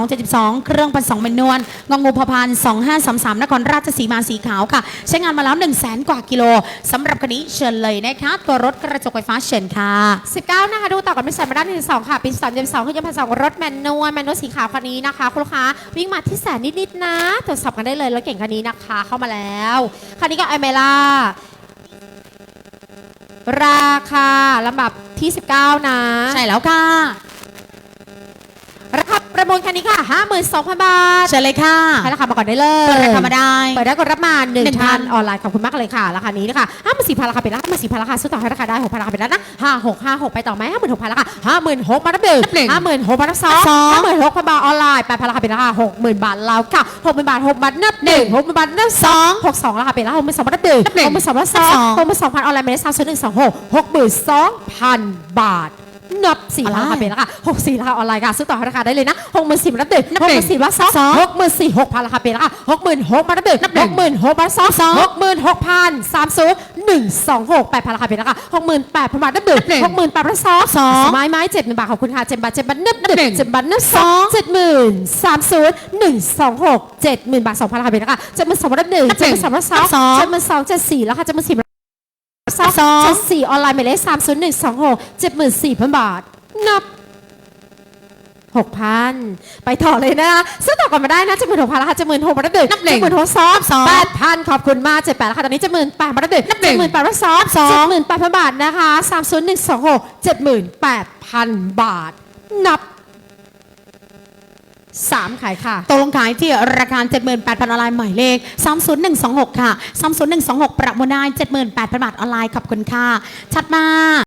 272 เครื่องพันสองเป็นนวลงองูพอพาน2533นครราชสีมาสีขาวค่ะ ใช้งานมาแล้ว 1 0 0 0 0แสนกว่ากิโลสำหรับคันนี้เชิญเลยนะคะตัวรถกระจกไฟฟ้าเชิญค่ะ 19 นะคะ ดูต่อกันเป็นสันมาด้านที่สองค่ะปี3 2คือยังพันสองรถแมนนวลแมนนวลสีขาวคันนี้นะคะ คุณลูกค้าวิ่งมาที่แสนนิดๆนะตรวจสอบกันได้เลยรถเก่งคันนี้นะคะ เข้ามาแล้วคันนี้ก็ไอเมล่าราคาลำดับที่ 19 นะ ใช่แล้วค่ะราคา ประมูลคันนี้ค่ะ 52,000 บาทเชิญเลยค่ะให้ราคามาก่อนได้เลยเปิดราคามาได้ เปิดได้กดรับมาหนึ่งหนึ่งพัพันนออนไลน์ขอบคุณมากเลยค่ะ ราคานี้นะคะห้าหมื่นสี่พันราคาเป็นละห้าหมื่นสี่พันราคาสู้ต่อให้ราคาได้หกพันราคาเป็นแล้วนะห้าหกห้าหกไปต่อไหมห้าหมื่นหกพันราคาห้าหมื่นหกมานับหนึ่งนับหนึ่งห้าหมื่นหกมานับสองสองห้าหมื่นหกพันบาทออนไลน์แปดพันราคาเป็นราคาหกหมื่นบาทเราค่ะหกหมื่นบาทหกบาทนับหนึ่งหกหมื่นบาทนับสองหกสองราคาเป็นละหกหมื่นสองมานับหนึ่งนับหนึ่งหกหมื่นสองมานับสองนับสองหกหมื่นสองพันออนไลน์ไม่ได้สามศูนย์หนึ่งสองหกหกหมื่นสองพันบาท นับสี่อะไรราคาเป็นราคาหกสี่ราคาออนไลน์ค่ะซื้อต่อให้ราคาได้เลยนะหกหมื่นสี่มานับหนึ่งนับหกหหนึ่งมื่นสี่มานับสองสองหกหมื่นสี่หกพันราคาเป็นราคาหกหมื่นหกมานับหนึ่งนับหนึ่หงกหมื่นหกมานับสองสองหกหมื่นหกพันสามศูนย์หนึ่งสองหกแปดพันราคาเป็นราคาหกหมื่นแปดพันบาทนับหนึ่งนับหนึ่งหกหมื่นแปดพันสองสองไม้ไม้เจ็ดหนึ่งบาทขอบคุณค่ะเจ็ดบาทเจ็ดบาทนับหนับหนึ่นึ่งงเจ็ดบาทนับสองเจ็ดหมื่นสามศูนย์หนึ่งสองหกเจ็ดหมื่นบาทสองพันราคาเป็นราคาเจ็ดหมื่นสองนับหนึ่งนับหเจ็ดนึ่หงมื่นสองนับสองนับสองเจ็ดหมื่นสองเจ็ดสี่แล้วค่ะเจ็ดหมื่นสี่ สองสอง เจ็ดสี่ออนไลน์หมายเลขสามศูนย์หนึ่งสองหกเจ็ดหมื่นสี่พันบาท นับหกพันไปต่อเลยนะคะซื้อต่อก่อนมาได้นะเจ็ดหมื่นหกพันราคาเจ็ดหมื่นหกมาได้หนึ่งนับหนึ่งเจ็ดหมื่นหกสองสองแปดพันขอบคุณมากเจ็ดแปดราคาตอนนี้เจ็ดหมื่นแปดมาได้หนึ่งนับหนึ่เจ็ดงหมื่นแปดพันสองสองเจ็ดหมื่นแปดพันบาทนะคะสามศูนย์หนึ่งสองหกเจ็ดหมื่นแปดพันบาท นับ 3 ขายค่ะตกลงขายที่ราคา 78,000 ออนไลน์หมายเลข 30126 ค่ะ 30126 ประมูลได้ 78,000 บาทออนไลน์ขอบคุณค่ะ ชัดมาก